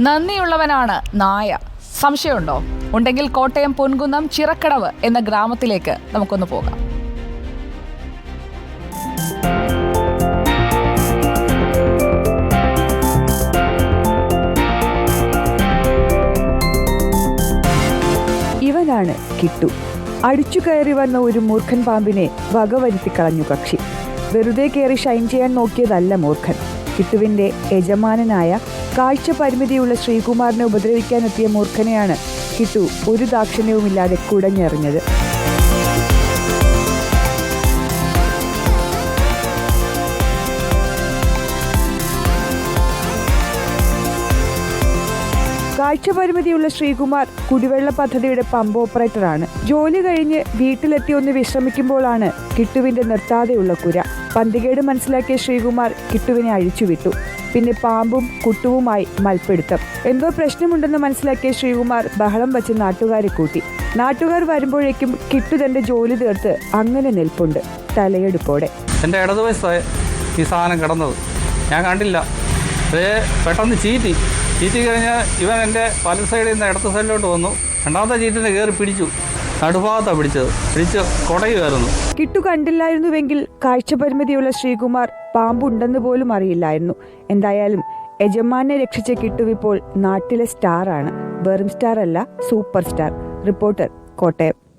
നന്ദിയുള്ളവനാണ് നായ. സംശയമുണ്ടോ? ഉണ്ടെങ്കിൽ കോട്ടയം പൊൻകുന്നം ചിറക്കടവ് എന്ന ഗ്രാമത്തിലേക്ക് നമുക്കൊന്ന് പോകാം. ഇവനാണ് കിട്ടു. അടിച്ചു കയറി വന്ന ഒരു മൂർഖൻ പാമ്പിനെ വകവരുത്തി കളഞ്ഞു കക്ഷി വെറുതെ കയറി ഷൈൻ ചെയ്യാൻ നോക്കിയതല്ല മൂർഖൻ. കിട്ടുവിന്റെ യജമാനനായ കാഴ്ച പരിമിതിയുള്ള ശ്രീകുമാറിനെ ഉപദ്രവിക്കാനെത്തിയ മൂർഖനെയാണ് കിട്ടു ഒരു ദാക്ഷിണ്യവുമില്ലാതെ കുടഞ്ഞെറിഞ്ഞത്. കാഴ്ച പരിമിതിയുള്ള ശ്രീകുമാർ കുടിവെള്ള പദ്ധതിയുടെ പമ്പ് ഓപ്പറേറ്ററാണ്. ജോലി കഴിഞ്ഞ് വീട്ടിലെത്തി ഒന്ന് വിശ്രമിക്കുമ്പോഴാണ് കിട്ടുവിന്റെ നിർത്താതെയുള്ള കുര. പന്തികേട് മനസ്സിലാക്കിയ ശ്രീകുമാർ കിട്ടുവിനെ അഴിച്ചുവിട്ടു. പിന്നെ പാമ്പും കുട്ടുവുമായി മൽപ്പിടുത്തം. എന്തോ പ്രശ്നമുണ്ടെന്ന് മനസ്സിലാക്കിയ ശ്രീകുമാർ ബഹളം വച്ച് നാട്ടുകാരെ കൂട്ടി. നാട്ടുകാർ വരുമ്പോഴേക്കും കിട്ടു തന്റെ ജോലി തീർത്ത് അങ്ങനെ നിൽപ്പുണ്ട്. തലയെടുപ്പോടെ. എന്റെ ഇടതുവശത്ത് ഈ സാധനം കിടന്നത്. ഞാൻ കണ്ടില്ല. പെട്ടെന്ന് ചീറ്റി. ചീറ്റി കഴിഞ്ഞാൽ ഇവൻ എന്റെ പല സൈഡിൽ നിന്ന് ഇടത്ത സൈഡിലോട്ട് വന്നു. രണ്ടാമത്തെ ചീറ്റിനെ കയറി പിടിച്ചു. നടുഭാഗത്താണ് പിടിച്ചത്. പിടിച്ച് കുടയുമായിരുന്നു. കിട്ടു കണ്ടില്ലായിരുന്നുവെങ്കിൽ കാഴ്ചപരിമിതിയുള്ള ശ്രീകുമാർ പാമ്പുണ്ടെന്ന് പോലും അറിയില്ലായിരുന്നു. എന്തായാലും യജമാനെ രക്ഷിച്ച കിട്ടു ഇപ്പോൾ നാട്ടിലെ സ്റ്റാറാണ്. വെറും സ്റ്റാർ അല്ല സൂപ്പർ സ്റ്റാർ. റിപ്പോർട്ടർ കോട്ടയം.